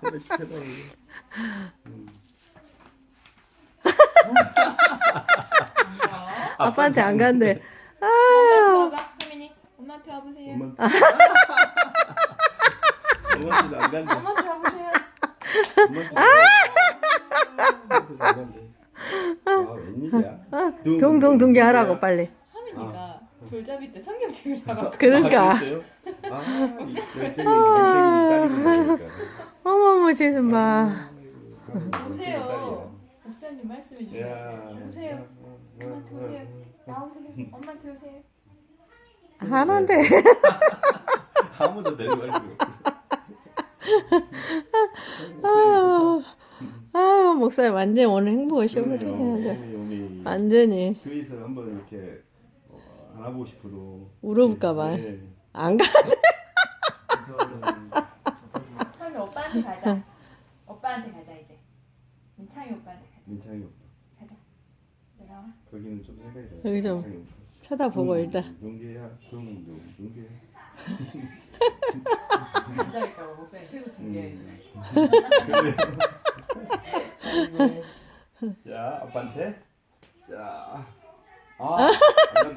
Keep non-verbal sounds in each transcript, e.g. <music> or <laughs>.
한 번씩. 음. 아빠한테 안 간대. 엄마한테 아유. 와봐, 혜민이. 엄마한테 와보세요. 엄마. 엄마한테도 안 간대. 엄마한테 와보세요. 엄마한테도 안 간대. 아 웬일이야? 둥 둥둥기 하라고 빨리. 돌잡이 때 성경 찍으라고. 그러니까. 아, 그랬어요? 아, 열정이 열정이 딸이고 그러니까. 어머머 쟤좀 봐. 오세요. 목사님 말씀해 주세요. 야. 오세요. 엄마한테 오세요. 나오세요. 엄마한테 오세요. 하는데. <laughs> 아무도 데려갈 수가 없어. 아유. 아유 목사님 완전 오늘 행복하셔버려. 오미 오미. 완전히 교회에서 한번 이렇게 어, 안아보고 싶어도 울어볼까봐. 네. 안 가. 하민 오빠한테 가자. 오빠한테 가자 이제. 민창이 오빠한테 가자. 민창이 오빠. 가자. 내려와. 거기는 좀 생각이 나. 여기 좀 쳐다보고 일단. 간다니까 목사님 들고 준비해. <laughs> 자, 아빠한테. 자. 아, 너 <laughs>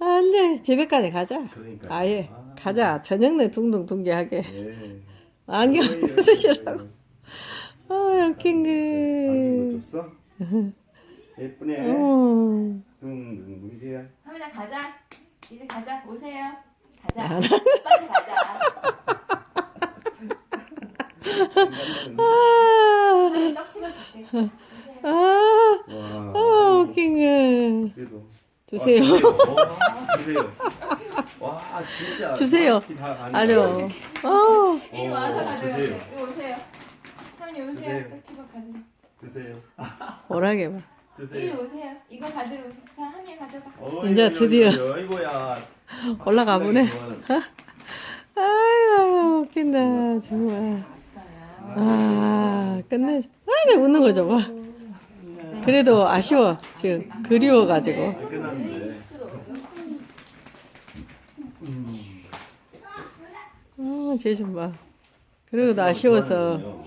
어메 아, 집에까지 가자. 그러니까 아예 가자. 저녁 내 둥둥 둥개하게 예. 안경 쓰시라고. 아 웃긴 거. 줬어? 예쁘네. 어. 둥둥 둥개야. 하민아 가자. 이제 가자. 오세요. 가자. 빨리 가자. <laughs> 아. 아 떡튀면 갈게. 그래도. 주세요. 아, 주세요. 와, 진짜. <laughs> 주세요. 아주. 거야. 어. 이리 와서 어, 가져가세요. 주세요. 이리 오세요. 하민이 오세요. 주세요. 찍어 가세요. 주세요. 오라게 봐. 이리 주세요. 오세요. 이거 가지러 오세요. 자, 하민이 가져가. 어이, 이제 어이, 드디어. 어이, 어이구야. <laughs> 올라가 보네. 아이고 웃긴다 정말. 아 끝내. 아이고 웃는 거좀 봐. 그래도 아쉬워 지금 그리워가지고. 아, 끝났는데. 음. 어쟤좀 봐. 그리고 나 아쉬워서.